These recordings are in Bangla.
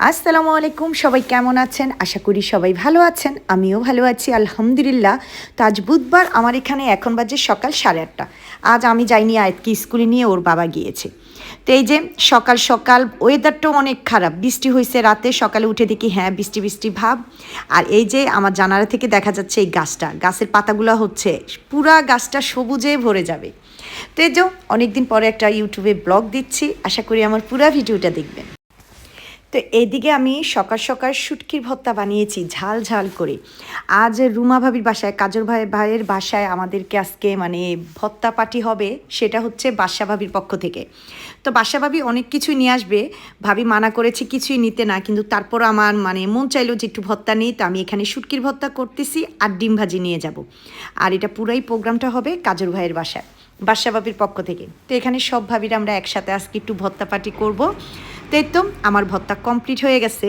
আসসালামু আলাইকুম, সবাই কেমন আছেন? আশা করি সবাই ভালো আছেন, আমিও ভালো আছি, আলহামদুলিল্লাহ। তো আজ বুধবার, আমার এখানে এখন বাজে সকাল সাড়ে আটটা। আজ আমি যাইনি আয়াতকে স্কুলে নিয়ে, ওর বাবা গিয়েছে। তো এই যে সকাল সকাল ওয়েদারটাও অনেক খারাপ। বৃষ্টি হয়েছে রাতে, সকালে উঠে দেখি হ্যাঁ বৃষ্টি বৃষ্টি ভাব। আর এই যে আমার জানালা থেকে দেখা যাচ্ছে এই গাছটা, গাছের পাতাগুলো হচ্ছে, পুরা গাছটা সবুজে ভরে যাবে। তো এই যে অনেকদিন পরে একটা ইউটিউবে ব্লগ দিচ্ছি, আশা করি আমার পুরা ভিডিওটা দেখবেন। তো এদিকে আমি সকাল সকাল শুটকির ভর্তা বানিয়েছি, ঝাল ঝাল করে। আজ রুমা ভাবির বাসায় কাজর ভাই ভাইয়ের বাসায় আমাদেরকে আজকে মানে ভর্তা পার্টি হবে, সেটা হচ্ছে বাসা ভাবির পক্ষ থেকে। তো বাসা ভাবি অনেক কিছুই নিয়ে আসবে, ভাবি মানা করেছি কিছুই নিতে না, কিন্তু তারপর আমার মানে মন চাইলো যে একটু ভর্তা নেই, তো আমি এখানে শুটকির ভর্তা করতেছি আর ডিম ভাজি নিয়ে যাব। আর এটা পুরাই প্রোগ্রামটা হবে কাজর ভাইয়ের বাসায়, বাসা ভাবির পক্ষ থেকে। তো এখানে সব ভাবিরা আমরা একসাথে আজকে একটু ভর্তা পার্টি করব। তো তো, আমার ভত্তা কমপ্লিট হয়ে গেছে।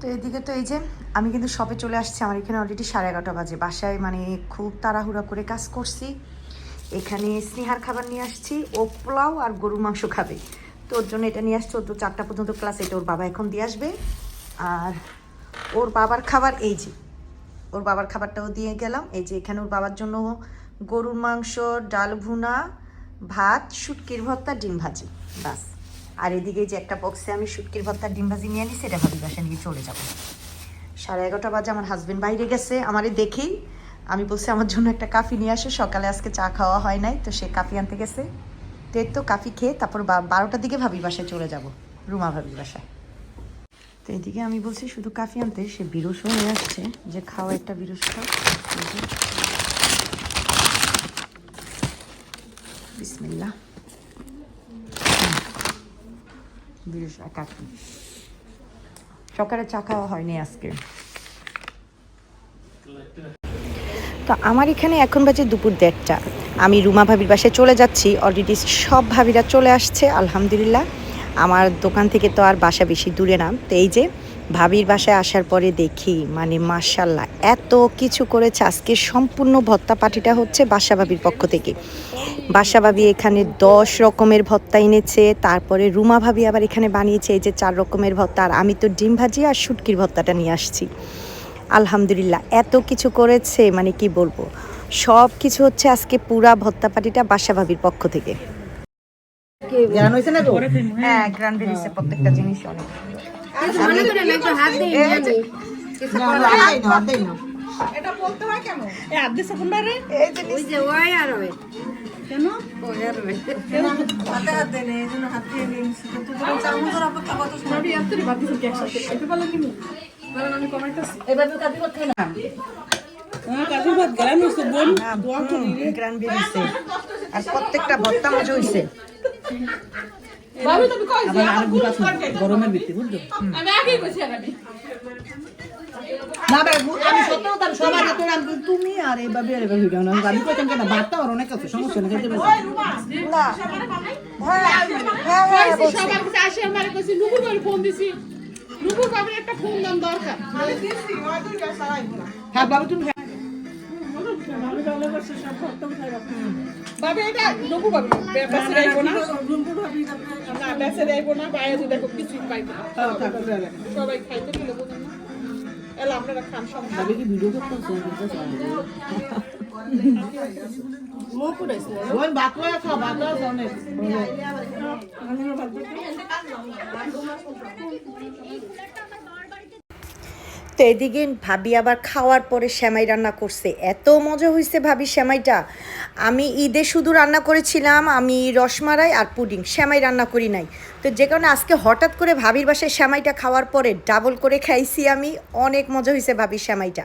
তো এদিকে তো এই যে, আমি কিন্তু শপে চলে আসছি, আমার এখানে অলরেডি সাড়ে এগারোটা বাজে। বাসায় মানে খুব তাড়াহুড়া করে কাজ করছি। এখানে স্নেহার খাবার নিয়ে আসছি, ও পোলাও আর গরুর মাংস খাবে। তো ওর জন্য এটা নিয়ে আসছে ওর তো চারটা পর্যন্ত ক্লাস এটা ওর বাবা এখন দিয়ে আসবে। আর ওর বাবার খাবার এই যে, ওর বাবার খাবারটাও দিয়ে গেলাম। এই যে এখানে ওর বাবার জন্য গরুর মাংস, ডাল ভুনা, ভাত, শুটকির ভর্তা, ডিম ভাজি বাস আর এদিকে যে একটা বক্সে আমি শুটকির ভর্তা, ডিম ভাজি নিয়ে নিই সেটা ভাবি বাসা নিয়ে চলে যাব। সাড়ে এগারোটা বাজে আমার হাজব্যান্ড বাইরে গেছে, আমারে দেখেই আমি বলছি, আমার জন্য একটা কাফি নিয়ে আসে, সকালে আজকে চা খাওয়া হয় নাই। তো সে কাফি আনতে গেছে। তো এই তো কাফি খেয়ে তারপর বারোটার দিকে ভাবি বাসায় চলে যাব, রুমা ভাবি বাসায়। তো এদিকে আমি বলছি, শুধু কাফি আনতে? সে বিরসও নিয়ে আসছে, যে খাওয়া একটা বিরস খাও। এই সকালে চা খাওয়া হয়নি আজকে। তো আমার এখানে এখন বাজে দুপুর দেড়টা। আমি রুমা ভাবির বাসায় চলে যাচ্ছি। অলরেডি সব ভাবিরা চলে আসছে, আলহামদুলিল্লাহ। আমার দোকান থেকে তো আর বাসা বেশি দূরে না। তো এই যে ভাবির বাসায় আসার পরে দেখি মানে মার্শাল্লাহ এত কিছু করেছে। আজকে সম্পূর্ণ ভত্তা পার্টিটা হচ্ছে বাসা ভাবির পক্ষ থেকে। বাসা ভাবি এখানে দশ রকমের ভত্তা এনেছে, তারপরে রুমা ভাবি আবার এখানে বানিয়েছে, এই যে চার রকমের ভত্তা। আর আমি তো ডিম ভাজি আর শুটকির ভত্তাটা নিয়ে আসছি। আলহামদুলিল্লাহ, এত কিছু করেছে মানে কি বলব? সব কিছু হচ্ছে আজকে পুরা ভত্তা পাটিটা বাসা ভাবির পক্ষ থেকে। জ্ঞান হয়েছে না তো হ্যাঁ। গ্রান্ড বেরিয়েছে প্রত্যেকটা জিনিস অনেক। এভাবে কাটি করতে না। গ্রান্ড বেরিয়েছে আর প্রত্যেকটা ভত্তা মজা হয়েছে গরমের ভিত্তি বুঝছ না আমি সত্য কথা সবার হাতে নাম তুমি আর আমি কইতাম কেন বার্তা আর অনেক আছে সমস্যা নেই খেতে পারছি না হ্যাঁ হ্যাঁ হ্যাঁ সবার কাছে আসে আমার কাছে নুপুর করে ফোন দিছি নুপুর কবে একটা ফোন দাম দরকার হ্যাঁ বাবু তুমি বাবে এটা বেসে যাইবো না। না বেসে যাইবো না বাইরে যদি দেখো কিছুই পাইবো না। সবাই খাইতে দিলে বোঝেন না। এলা আপনারা খান সব ভাবি কি ভিডিও বাতলা আছে বাতলা আছে অনেক তো এদিকে ভাবি আবার খাওয়ার পরে সেমাই রান্না করছে। এত মজা হয়েছে ভাবি সেমাইটা। আমি ঈদে শুধু রান্না করেছিলাম, আমি রসমালাই আর পুডিং, সেমাই রান্না করি নাই। তো যে কারণে আজকে হঠাৎ করে ভাবির বাসায় সেমাইটা খাওয়ার পরে ডাবল করে খাইছি আমি, অনেক মজা হয়েছে ভাবির সেমাইটা।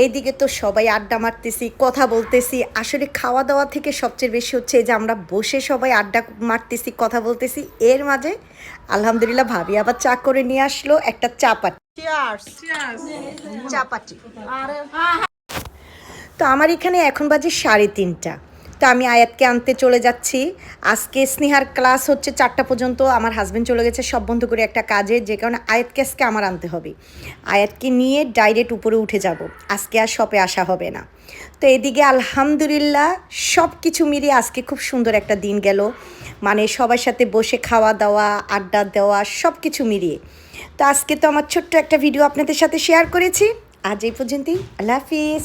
এইদিকে তো সবাই আড্ডা মারতেছি, কথা বলতেছি। আসলে খাওয়া দাওয়া থেকে সবচেয়ে বেশি হচ্ছে যে আমরা বসে সবাই আড্ডা মারতেছি, কথা বলতেছি। এর মাঝে আলহামদুলিল্লাহ ভাবি আবার চা করে নিয়ে আসলো একটা চাপাটি চাপাটি তো আমার এখানে এখন বাজে সাড়ে তিনটা। তো আমি আয়াতকে আনতে চলে যাচ্ছি। আজকে স্নেহার ক্লাস হচ্ছে চারটা পর্যন্ত। আমার হাজব্যান্ড চলে গেছে সব বন্ধ করে একটা কাজে যে কারণে আয়াতকে আজকে আমার আনতে হবে। আয়াতকে নিয়ে ডাইরেক্ট উপরে উঠে যাব। আজকে আর শপে আসা হবে না। তো এদিকে আলহামদুলিল্লাহ সব কিছু মিলিয়ে আজকে খুব সুন্দর একটা দিন গেল। মানে সবার সাথে বসে খাওয়া দাওয়া আড্ডা দেওয়া সব কিছু মিলিয়ে। তো আজকে তো আমার ছোট্ট একটা ভিডিও আপনাদের সাথে শেয়ার করেছি। আজ এই পর্যন্তই। আল্লাহ হাফিজ।